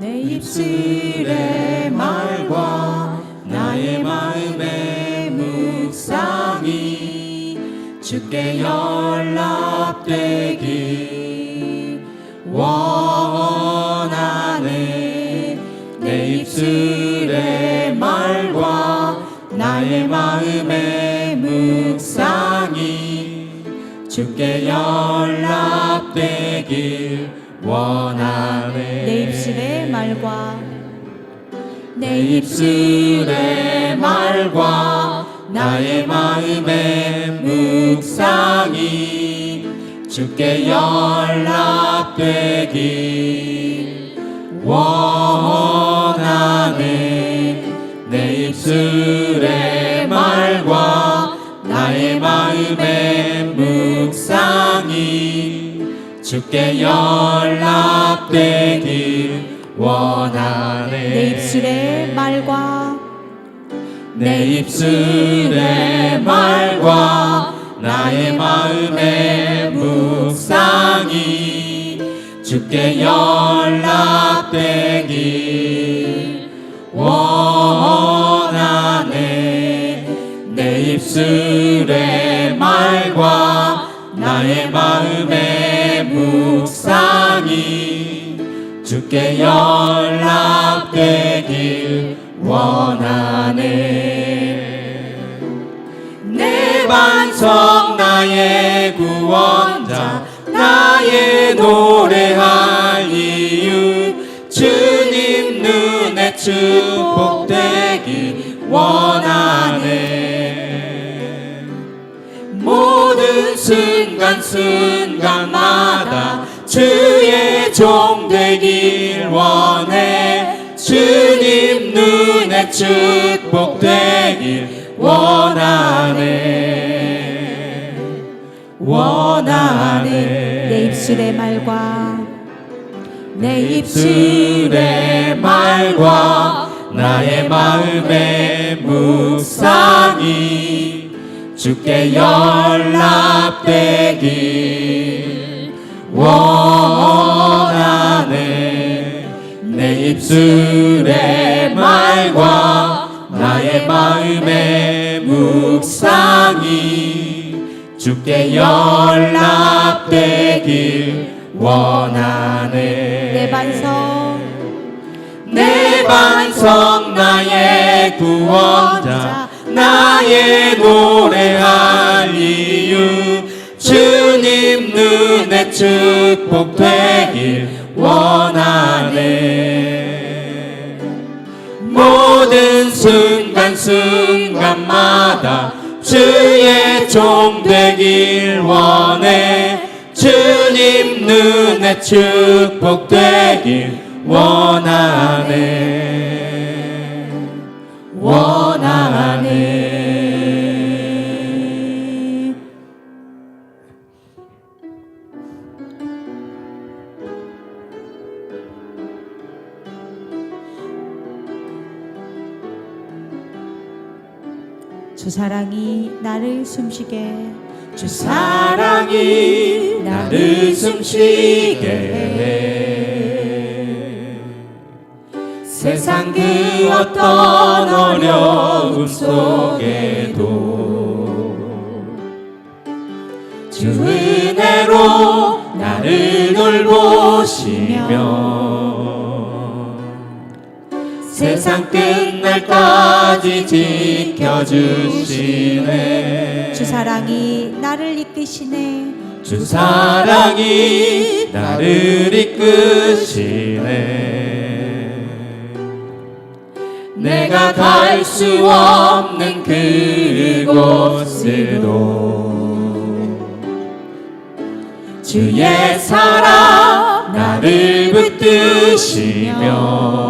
내 입술의 말과 나의 마음의 묵상이 주께 연락되기 원하네. 내 입술의 말과 나의 마음의 묵상이 주께 연락되길 원하네. 내 입술의 말과 내 입술의 말과 나의 마음의 묵상이 주께 연락되길 원 주께 연락되길 원하네. 내 입술의 말과 내 입술의 말과 나의 마음의 묵상이 주께 연락되길 원하네. 내 입술의 주께 연락되길 원하네. 내 반석 나의 구원자 나의 노래할 이유 주님 눈에 축복되길 원하네. 모든 순간 순간마다 주의 종 되길 원해. 주님 눈에 축복되길 원하네. 원하네. 내 입술의 말과 내 입술의 말과 나의 마음의 묵상이 주께 연락되길 입술의 말과 나의 마음의 묵상이 주께 연락되길 원하네. 내 반석 내 반석 나의 구원자 나의 노래할 이유 주님 눈에 축복되길 원하네 모든 순간 순간마다 주의 종 되길 원해. 주님 눈에 축복되길 원하네 숨쉬게. 주 사랑이 나를 숨쉬게 해. 세상 그 어떤 어려움 속에도 주 은혜로 나를 돌보시며 세상 끝날까지 지켜주시네. 주 사랑이 나를 이끄시네. 주 사랑이 나를 이끄시네. 내가 갈 수 없는 그곳으로 주의 사랑 나를 붙드시며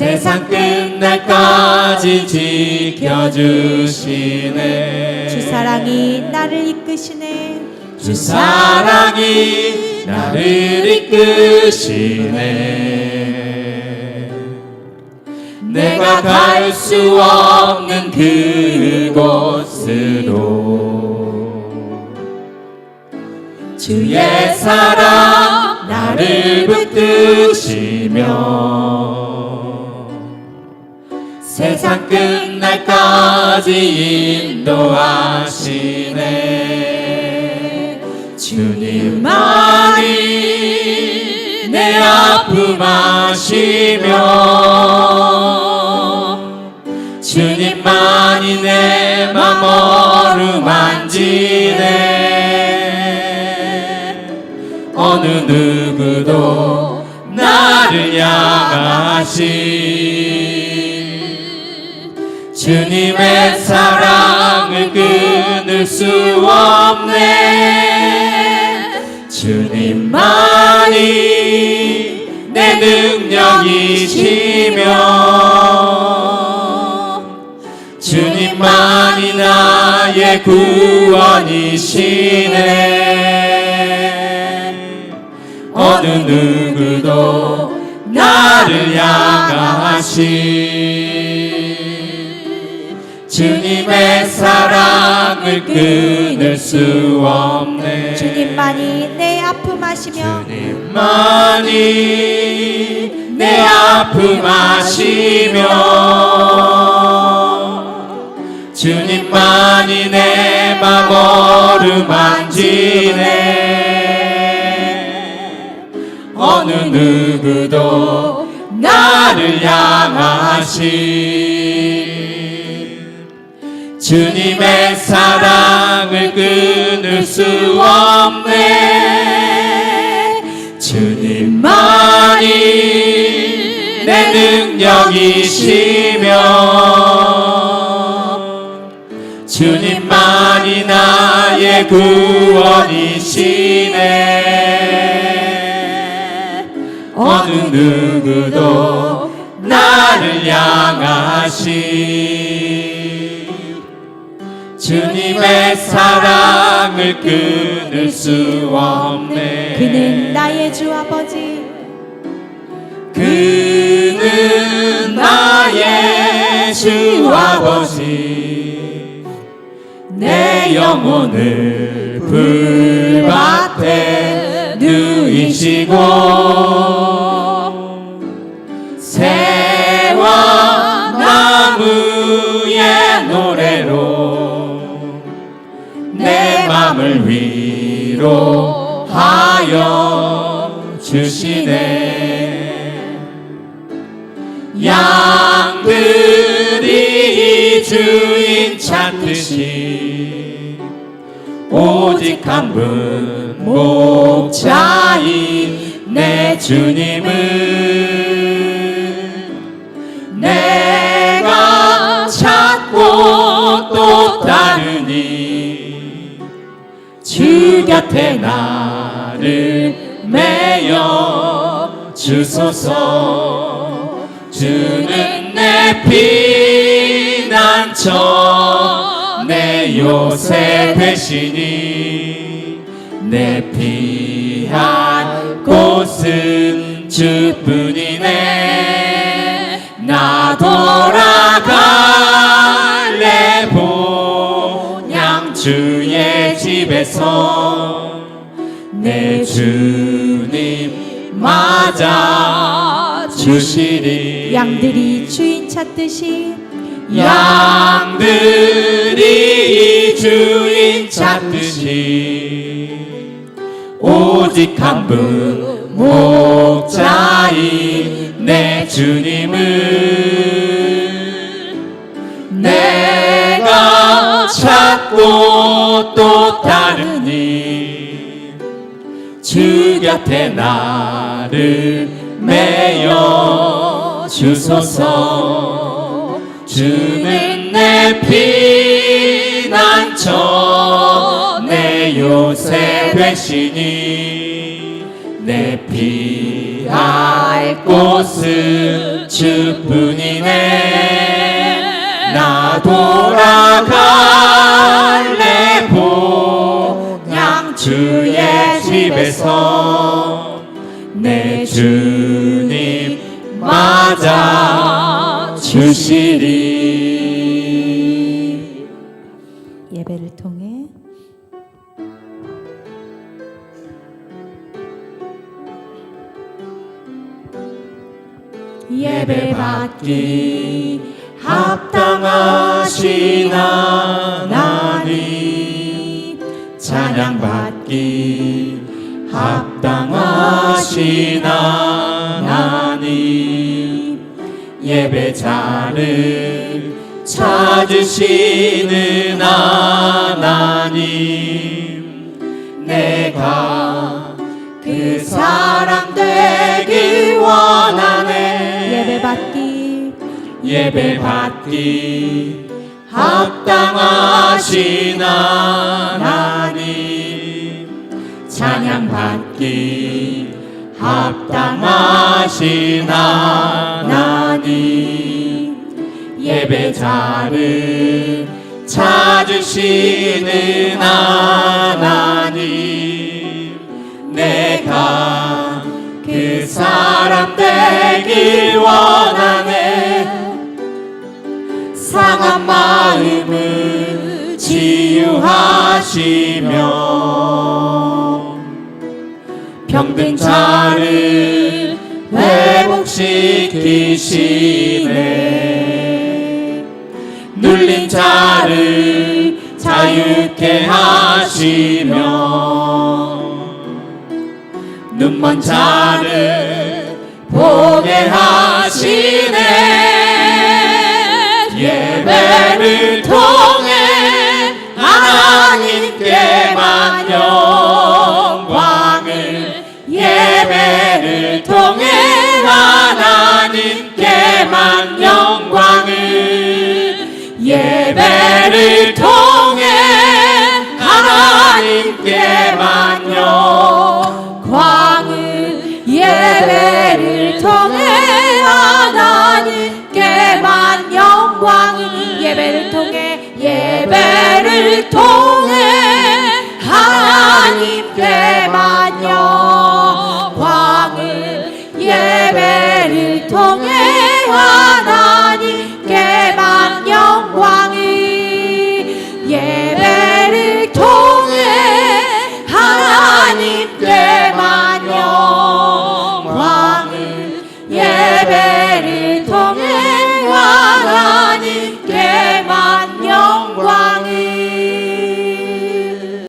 세상 끝날까지 지켜주시네. 주 사랑이 나를 이끄시네. 주 사랑이 나를 이끄시네. 내가 갈 수 없는 그곳으로 주의 사랑 나를 붙드시며 세상 끝날까지 인도하시네. 주님만이 내 아픔 아시며 주님만이 내맘 어루만지네. 어느 누구도 나를 향하신 주님의 사랑을 끊을 수 없네. 주님만이 내 능력이시며 주님만이 나의 구원이시네. 어느 누구도 나를 향하신 주님의 사랑을 끊을 수 없네. 주님만이 내 아픔 아시며 주님만이 내 아픔 아시며 주님만이 내맘 어루만지네. 어느 누구도 나를 향하신 주님의 사랑을 끊을 수 없네. 주님만이 내 능력이시며 주님만이 나의 구원이시네. 어느 누구도 나를 향하신 주님의 사랑을 끊을 수 없네. 그는 나의 주 아버지. 그는 나의 주 아버지. 내 영혼을 불밭에 누이시고 위로하여 주시네. 양들이 주인 찾듯이 오직 한 분 목자인 내 주님은 내가 찾고 또 따르니 주 곁에 나를 매여 주소서. 주는 내 피난처 내 요새 되시니 내 피한 곳은 주뿐이네 집에서 내 주님 맞아 주시리. 양들이 주인 찾듯이 양들이 주인 찾듯이 오직 한 분 목자인 내 주님은 내가 찾고 또 따르니 주 곁에 나를 매여 주소서. 주는 내 피난처 내 요새 되시니 내 피할 곳은 주뿐이네. 나 돌아갈 래 본양 주의 집에서 내 주님 맞아 주시리. 예배를 통해 예배 받기 합당하신 하나님 찬양 받기 합당하신 하나님 예배자를 찾으시는 하나님 내가 그 사람 되기 원하네. 예배 받기. 예배 받기 합당하신 하나님 찬양 받기 합당하신 하나님 예배자를 찾으시는 하나님 내가 그 사람 되길 원하네 상한 마음을 치유하시며 병든 자를 회복시키시네. 눌린 자를 자유케 하시며 눈먼 자를 보게 하시네 예배를 통해 하나님께만 영광을 예배를 통해 하나님께만 영광을 예배를 통해 하나님께만 영광을 예배를 예배를 통해 예배를 통해 하나님께만 영광을 예배를 통해 하나님께만 영광을 예배를 통해 하나님께